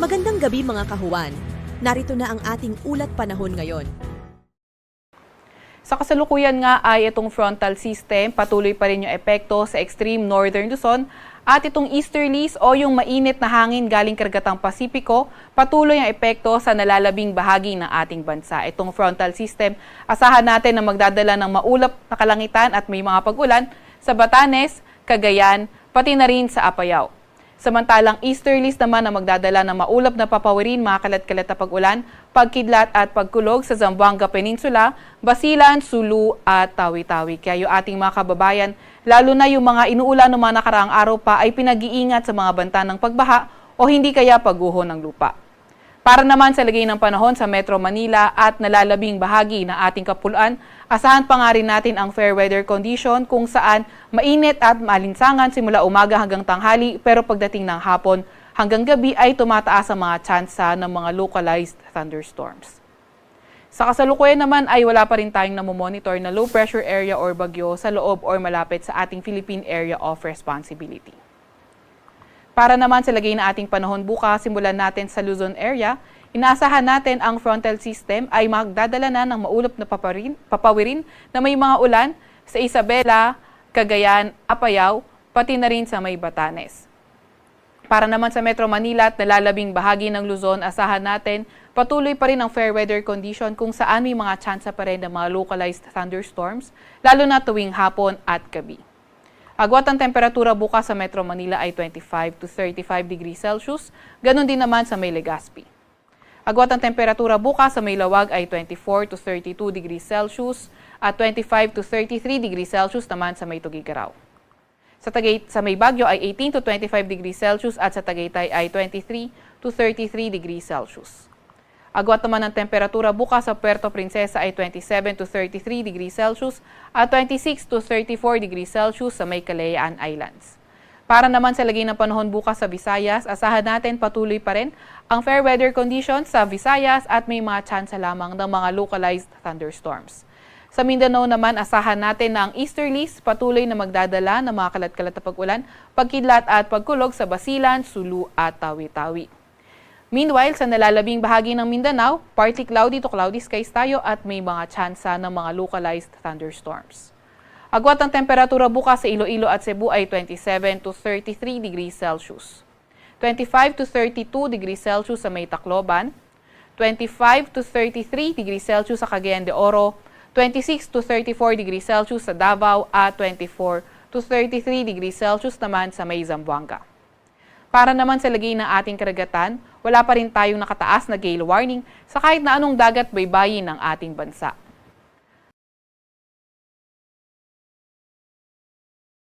Magandang gabi mga kahuwan. Narito na ang ating ulat panahon ngayon. Sa kasalukuyan nga ay itong frontal system, patuloy pa rin yung epekto sa extreme northern Luzon at itong easterlies o yung mainit na hangin galing karagatang Pasipiko, patuloy ang epekto sa nalalabing bahagi ng ating bansa. Itong frontal system, asahan natin na magdadala ng maulap na kalangitan at may mga pag-ulan sa Batanes, Cagayan, pati na rin sa Apayao. Samantalang easterlies naman ang magdadala ng maulap na papawirin, mga kalat-kalat na pag-ulan, pagkidlat at pagkulog sa Zamboanga Peninsula, Basilan, Sulu at Tawi-Tawi. Kaya yung ating mga kababayan, lalo na yung mga inuulan ng mga nakaraang araw pa ay pinag-iingat sa mga banta ng pagbaha o hindi kaya pagguho ng lupa. Para naman sa lagay ng panahon sa Metro Manila at nalalabing bahagi ng ating kapuluan, asahan pa nga rin natin ang fair weather condition kung saan mainit at malinsangan simula umaga hanggang tanghali pero pagdating ng hapon hanggang gabi ay tumataas ang mga tsansa ng mga localized thunderstorms. Sa kasalukuyan naman ay wala pa rin tayong namomonitor na low pressure area or bagyo sa loob or malapit sa ating Philippine Area of Responsibility. Para naman sa lagay na ating panahon bukas, simulan natin sa Luzon area. Inaasahan natin ang frontal system ay magdadala na ng maulap na paparin, papawirin na may mga ulan sa Isabela, Cagayan, Apayao, pati na rin sa may Batanes. Para naman sa Metro Manila at nalalabing bahagi ng Luzon, asahan natin patuloy pa rin ang fair weather condition kung saan may mga tsansa pa rin ng mga localized thunderstorms, lalo na tuwing hapon at gabi. Agwat ang temperatura bukas sa Metro Manila ay 25 to 35 degrees Celsius, ganun din naman sa may Legazpi. Agwat ang temperatura bukas sa may Lawag ay 24 to 32 degrees Celsius at 25 to 33 degrees Celsius naman sa may Tugigaraw. Sa Tagay sa may Bagyo ay 18 to 25 degrees Celsius at sa Tagaytay ay 23 to 33 degrees Celsius. Agwat naman ang temperatura bukas sa Puerto Princesa ay 27 to 33 degrees Celsius at 26 to 34 degrees Celsius sa may Kalayaan Islands. Para naman sa lagay ng panahon bukas sa Visayas, asahan natin patuloy pa rin ang fair weather conditions sa Visayas at may mga tsansa lamang ng mga localized thunderstorms. Sa Mindanao naman, asahan natin na ang easterlies patuloy na magdadala ng mga kalat-kalat na pag-ulan, pagkidlat at pagkulog sa Basilan, Sulu at Tawi-Tawi. Meanwhile, sa nalalabing bahagi ng Mindanao, partly cloudy to cloudy skies tayo at may mga tsansa ng mga localized thunderstorms. Agwat ang temperatura bukas sa Iloilo at Cebu ay 27 to 33 degrees Celsius. 25 to 32 degrees Celsius sa May Tacloban, 25 to 33 degrees Celsius sa Cagayan de Oro, 26 to 34 degrees Celsius sa Davao at 24 to 33 degrees Celsius naman sa May Zamboanga. Para naman sa lagay ng ating karagatan, wala pa rin tayong nakataas na gale warning sa kahit na anong dagat baybayin ng ating bansa.